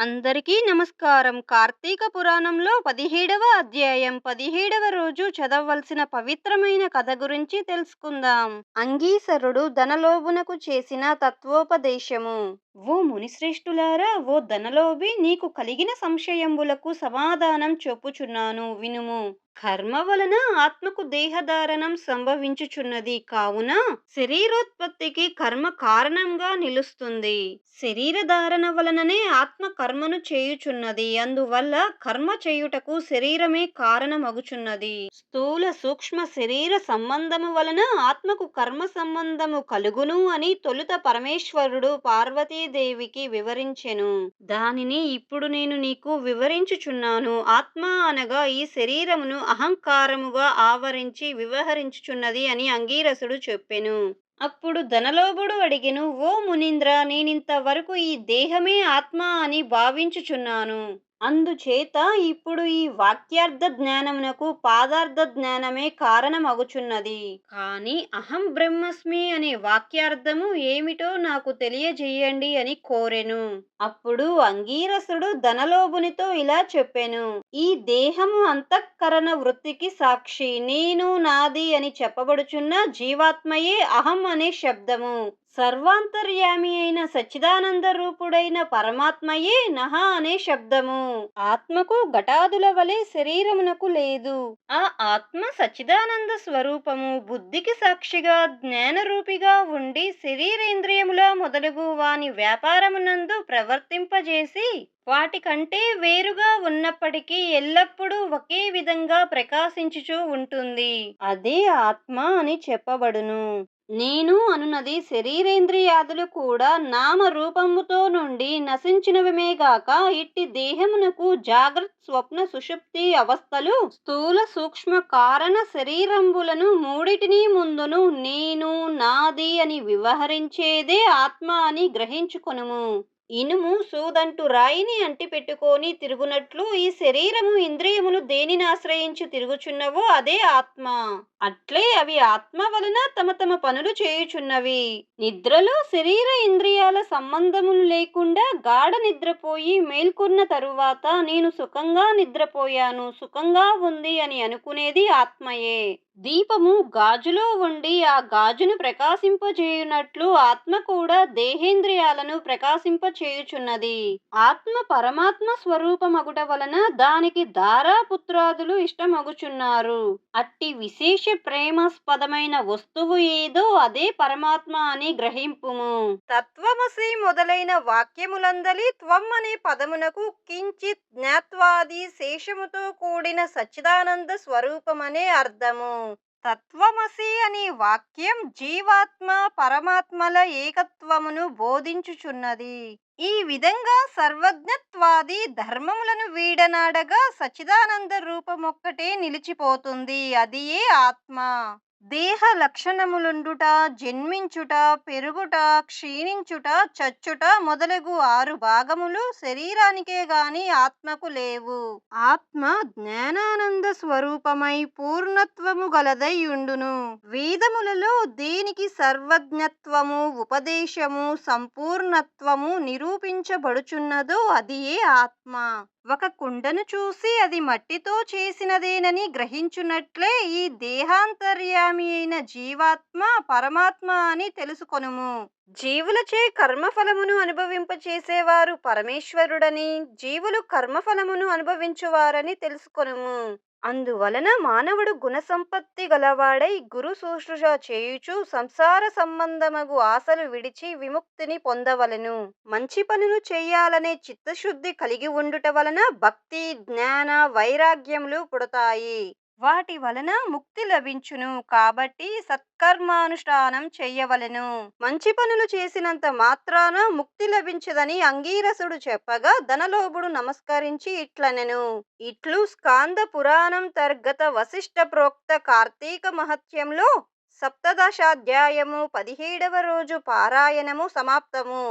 అందరికీ నమస్కారం. కార్తీక పురాణంలో పదిహేడవ అధ్యాయం పదిహేడవ రోజు చదవవలసిన పవిత్రమైన కథ గురించి తెలుసుకుందాం. అంగీసరుడు ధనలోభునకు చేసిన తత్వోపదేశము. ఓ మునిశ్రేష్ఠులారా ఓ ధనలోభి నీకు కలిగిన సంశయములకు సమాధానం చెప్పుచున్నాను వినుము. కర్మ వలన ఆత్మకు దేహధారణం సంభవించుచున్నది కావున శరీరోత్పత్తికి కర్మ కారణంగా నిలుస్తుంది. శరీర ధారణ వలననే ఆత్మ కర్మను చేయుచున్నది అందువల్ల కర్మ చేయుటకు శరీరమే కారణమగుచున్నది. స్థూల సూక్ష్మ శరీర సంబంధము వలన ఆత్మకు కర్మ సంబంధము కలుగును అని తొలుత పరమేశ్వరుడు దేవికి వివరించెను. దానిని ఇప్పుడు నేను నీకు వివరించుచున్నాను. ఆత్మ అనగా ఈ శరీరమును అహంకారముగా ఆవరించి వివహరించుచున్నది అని అంగీరసుడు చెప్పెను. అప్పుడు ధనలోభుడు అడిగెను ఓ మునీంద్ర నేనింతవరకు ఈ దేహమే ఆత్మ అని భావించుచున్నాను. అందుచేత ఇప్పుడు ఈ వాక్యార్థ జ్ఞానమునకు పాదార్థ జ్ఞానమే కారణమగుచున్నది. కాని అహం బ్రహ్మస్మి అనే వాక్యార్థము ఏమిటో నాకు తెలియజేయండి అని కోరెను. అప్పుడు అంగీరసుడు ధనలోభునితో ఇలా చెప్పెను. ఈ దేహము అంతఃకరణ వృత్తికి సాక్షి నేను నాది అని చెప్పబడుచున్న జీవాత్మయే అహం అనే శబ్దము. సర్వాంతర్యామి అయిన సచ్చిదానంద రూపుడైన పరమాత్మయే నహ అనే శబ్దము. ఆత్మకు ఘటాదుల వలె శరీరమునకు లేదు. ఆ ఆత్మ సచ్చిదానంద స్వరూపము బుద్ధికి సాక్షిగా జ్ఞానరూపిగా ఉండి శరీరేంద్రియముల మొదలగు వాని వ్యాపారమునందు ప్రవర్తింపజేసి వాటికంటే వేరుగా ఉన్నప్పటికీ ఎల్లప్పుడూ ఒకే విధంగా ప్రకాశించుచూ ఉంటుంది. అదే ఆత్మ అని చెప్పబడును. నేను అనున్నది శరీరేంద్రియాదులు కూడా నామ రూపముతో నుండి నశించినవిమేగాక ఇట్టి దేహమునకు జాగ్రత్త స్వప్న సుషుప్తి అవస్థలు స్థూల సూక్ష్మ కారణ శరీరంబులను మూడిటిని ముందును నేను నాది అని వ్యవహరించేదే ఆత్మ అని గ్రహించుకొనుము. ఇనుము సూదంటు రాయిని అంటిపెట్టుకొని తిరుగునట్లు ఈ శరీరము ఇంద్రియములు దేనిని ఆశ్రయించి తిరుగుచున్నవో అదే ఆత్మ. అట్లే అవి ఆత్మ వలన తమ తమ పనులు చేయుచున్నవి. నిద్రలో శరీర ఇంద్రియాల సంబంధములు లేకుండా గాఢ నిద్రపోయి మేల్కొన్న తరువాత నేను సుఖంగా నిద్రపోయాను సుఖంగా ఉంది అని అనుకునేది ఆత్మయే. దీపము గాజులో ఉండి ఆ గాజును ప్రకాశింపజేయునట్లు ఆత్మ కూడా దేహేంద్రియాలను ప్రకాశింపచేయుచున్నది. ఆత్మ పరమాత్మ స్వరూపమగుట వలన దానికి దారాపుత్రాదులు ఇష్టమగుచున్నారు. అట్టి విశేష ప్రేమాస్పదమైన వస్తువు ఏదో అదే పరమాత్మ అని గ్రహింపుము. తత్వ తత్వమసి మొదలైన వాక్యములందలి త్వం అనే పదమునకు కించిత్ జ్ఞాత్వాది శేషముతో కూడిన సచ్చిదానంద స్వరూపమనే అర్థము. తత్వమసి అనే వాక్యం జీవాత్మ పరమాత్మల ఏకత్వమును బోధించుచున్నది. ఈ విధంగా సర్వజ్ఞత్వాది ధర్మములను వీడనాడగా సచిదానంద రూపమొక్కటే నిలిచిపోతుంది. అది ఏ ఆత్మ. దేహ లక్షణములుండుట జన్మించుట పెరుగుట క్షీణించుట చచ్చుట మొదలగు ఆరు భాగములు శరీరానికే గాని ఆత్మకు లేవు. ఆత్మ జ్ఞానానంద స్వరూపమై పూర్ణత్వము గలదై ఉండును. వేదములలో దేనికి సర్వజ్ఞత్వము ఉపదేశము సంపూర్ణత్వము నిరూపించబడుచున్నదో అది ఏ ఆత్మ. ఒక కుండను చూసి అది మట్టితో చేసినదేనని గ్రహించున్నట్లే ఈ దేహాంతర్యామి అయిన జీవాత్మ పరమాత్మ అని తెలుసుకొనుము. జీవులచే కర్మఫలమును అనుభవింపచేసేవారు పరమేశ్వరుడని జీవులు కర్మఫలమును అనుభవించువారని తెలుసుకొనుము. అందువలన మానవుడు గుణసంపత్తి గలవాడై గురు శుశ్రూష చేయుచు సంసార సంబంధమగు ఆశలు విడిచి విముక్తిని పొందవలెను. మంచి పనులు చేయాలనే చిత్తశుద్ధి కలిగి ఉండుట వలన భక్తి జ్ఞాన వైరాగ్యములు పుడతాయి. వాటి వలన ముక్తి లభించును. కాబట్టి సత్కర్మానుష్ఠానం చెయ్యవలెను. మంచి పనులు చేసినంత మాత్రాన ముక్తి లభించదని అంగీరసుడు చెప్పగా ధనలోభుడు నమస్కరించి ఇట్లనెను. ఇట్లు స్కాంద పురాణం తర్గత వశిష్ట ప్రోక్త కార్తీక మహత్యంలో సప్తదశాధ్యాయము పదిహేడవ రోజు పారాయణము సమాప్తము.